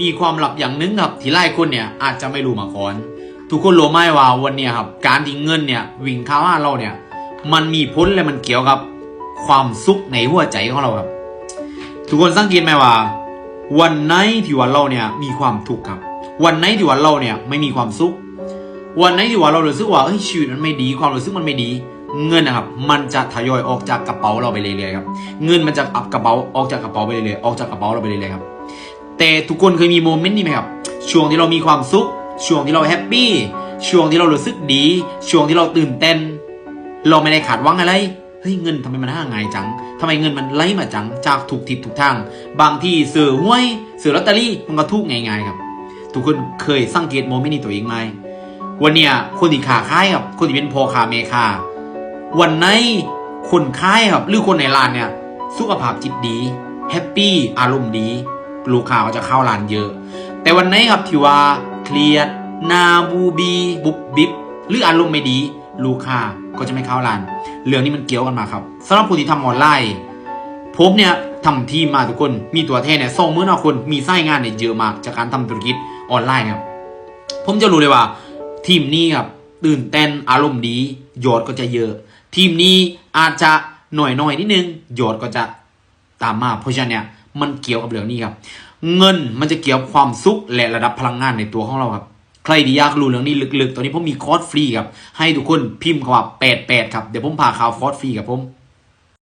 มีความลับอย่างหนึงครับ ที่หลายคนเนี่ยอาจจะไม่รู้มาก่อน ทุกคนรู้ไหมว่าวันนี้ครับ การที่เงินเนี่ยวิ่งเข้าหาเราเนี่ย มันมีผลและมันเกี่ยวกับ ความสุขในหัวใจของเราครับ ทุกคนสังเกตไหมว่า วันไหนที่ว่าเราเนี่ยมีความทุกข์ครับ วันไหนที่ว่าเราเนี่ยไม่มีความสุข วันไหนที่ว่าเรารู้สึกว่าเฮ้ยชีวิตมันไม่ดี ความรู้สึกมันไม่ดีเงินนะครับ มันจะทยอยออกจากกระเป๋าเราไปเรื่อยๆครับ เงินมันจะอับกระเป๋าออกจากกระเป๋าไปเรื่อยๆ ออกจากกระเป๋าเราไปเรื่อยๆครับ แต่ทุกคนเคยมีโมเมนต์นี้ไหมครับ ช่วงที่เรามีความสุข ช่วงที่เราแฮปปี้ ช่วงที่เรารู้สึกดี ช่วงที่เราตื่นเต้น เราไม่ได้ขาดหวังอะไร เฮ้ยเงินทำไมมันห่างไงจังทำไมเงินมันไหลมาจัง จากถูกทิศถูกทาง บางที่ซื้อหวยซื้อลอตเตอรี่ มันก็ถูกง่ายๆครับ ทุกคนเคยสังเกตโมเมนต์นี้ตัวเองไหมวันเนี้ยคนที่ขาค้ายครับ คนที่เป็นพอคาเมค้าวันไหนคนค้ายครับ หรือคนในร้านเนี่ย สุขภาพจิตดี แฮปปี้ อารมณ์ดี ลูกค้าก็จะเข้าร้านเยอะ แต่วันไหนครับที่ว่าเครียดนาบูบีบุบบิบหรืออารมณ์ไม่ดีลูกค้าก็จะไม่เข้าร้าน เรื่องนี้มันเกี่ยวกันมาครับสำหรับคนที่ทำออนไลน์ผมเนี่ยทำทีมมาทุกคนมีตัวแทนเนี่ยส่งมือหน้าคนมีไส้งานเนี่ยเยอะมากจากการทำธุรกิจออนไลน์ครับผมจะรู้เลยว่า ทีมนี้ครับตื่นเต้นอารมณ์ดียอดก็จะเยอะ ทีมนี้อาจจะหน่อยหน่อยๆนิดนึงยอดก็จะตามมาเพราะฉะนั้นเนี่ย มันเกี่ยวกับเรื่องนี้ครับ เงินมันจะเกี่ยวความสุขและระดับพลังงานในตัวของเราครับ ใครที่อยากรู้เรื่องนี้ลึกๆ ตอนนี้ผมมีคอร์สฟรีครับ ให้ทุกคนพิมพ์คำว่า88ครับ เดี๋ยวผมพาข่าวคอร์สฟรีครับผม